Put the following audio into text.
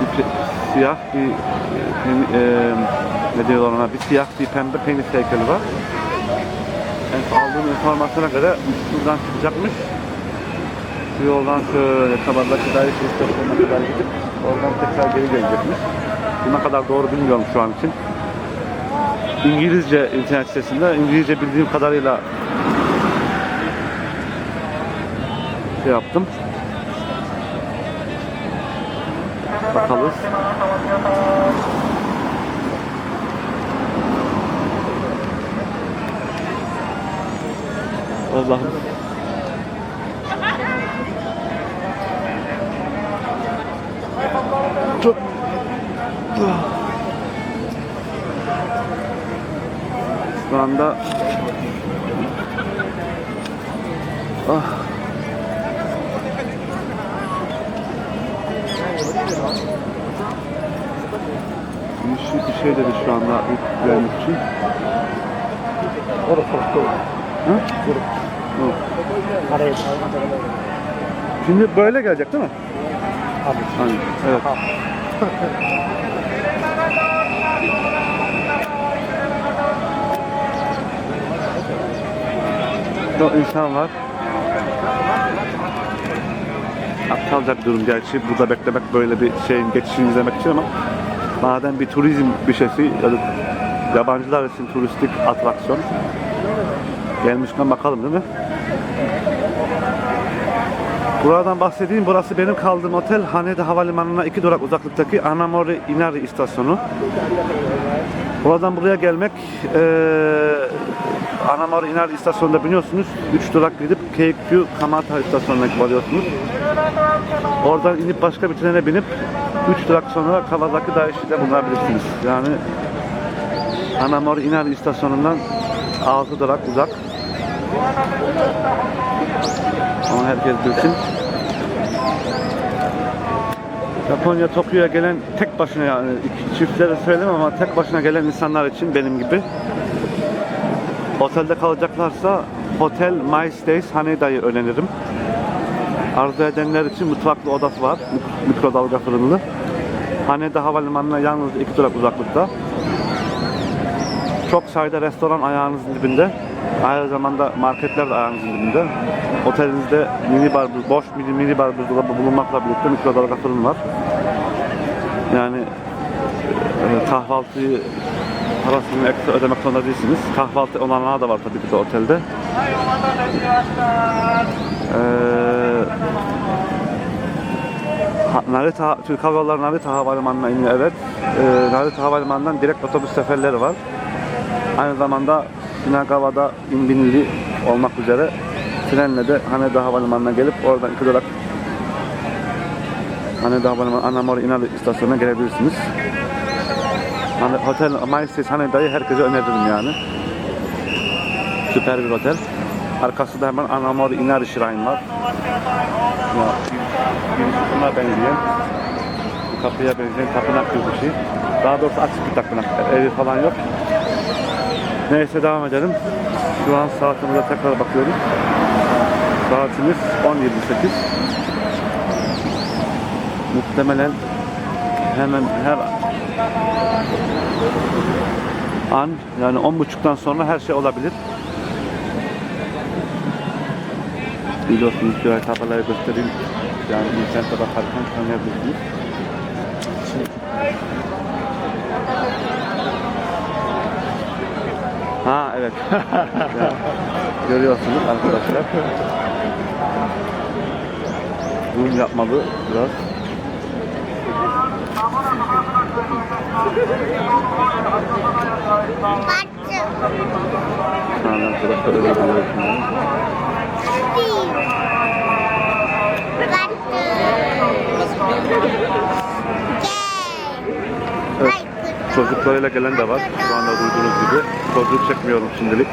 bir siyah bir e, ne diyorlar ona bir siyah bir pembe penis heykeli var. En aldığım informasyona göre buradan çıkacakmış. Bu yoldan şöyle Kabardaki Daire istasyonuna kadar gidip oradan tekrar geri gelecekmiş. Bu ne kadar doğru bilmiyorum şu an için. İngilizce internet sitesinde İngilizce bildiğim kadarıyla şey yaptım. Bakalım. Allah'ım. Çok Şu anda ah. Şey, bir şey dedi şu anda ilk vermek için. Orası orası. Hı? Araya Şimdi böyle gelecek değil mi? Abi. Aynen. Evet. Çok insan var. Bir durum gerçi. Burada beklemek böyle bir şeyin geçişini izlemek için ama madem bir turizm bir şeysi ya da yabancılar için turistik atraksiyon gelmişken bakalım değil mi? Buradan bahsedeyim. Burası benim kaldığım otel. Hanede Havalimanı'na iki durak uzaklıktaki Anamori Inari istasyonu. Buradan buraya gelmek eee Anamori Inari istasyonunda biniyorsunuz. Üç durak gidip Keikyu Kamata istasyonuna varıyorsunuz. Oradan inip başka bir trene binip üç durak sonra Kawasaki Daishi'de bulunabilirsiniz. Yani Anamori Inari istasyonundan 6 durak uzak. Onu herkes bilsin. Japonya Tokyo'ya gelen tek başına yani çiftlere söylemem ama tek başına gelen insanlar için benim gibi otelde kalacaklarsa Hotel My Stays Haneda'yı öneririm. Arzu edenler için mutfaklı odası var. mik- Mikrodalga fırınlı. Haneda Havalimanı'na yalnız iki durak uzaklıkta. Çok sayıda restoran ayağınızın dibinde. Aynı zamanda marketler de ayağınızın dibinde. Otelinizde mini bar, boş mini, mini bar buzdolabı bulunmakla birlikte mikrodalga fırın var. Yani e, kahvaltıyı parasını ekstra ödemek zorunda değilsiniz. Kahvaltı olanağı da var tabii ki de otelde. Ee, Narita, Türk Hava Yolları Narita Havalimanı'na iniyor evet. Ee, Narita Havalimanı'ndan direkt otobüs seferleri var. Aynı zamanda Shinagawa'da inbinili olmak üzere trenle de Haneda Havalimanı'na gelip oradan iki durak Haneda Havalimanı Anamori Inari istasyonuna gelebilirsiniz. Hani Hotel Maestas Haneda'yı herkese öneririm yani. Süper bir otel. Arkasında hemen Anamori Inari Shrine var. Ya, buna benzeyen, bu kapıya benzeyen tapınak gibi bir şey. Daha doğrusu açık bir tapınak, evi falan yok. Neyse devam edelim. Şu an saatimize tekrar bakıyoruz. Saatimiz 10.28. Muhtemelen hemen her an yani 10.30'dan sonra her şey olabilir. Biliyorsunuz şöyle tabelayı göstereyim. Yani internete bakarken tanıyabilirsiniz. Ha evet. Ya, Görüyorsunuz arkadaşlar. Zoom yapmalı biraz. Şu an arkadaşlar öyle görüyorsunuz. Evet. Çocuklarıyla gelen de var. Şu anda duyduğunuz gibi. Çocuk çekmiyorum şimdilik.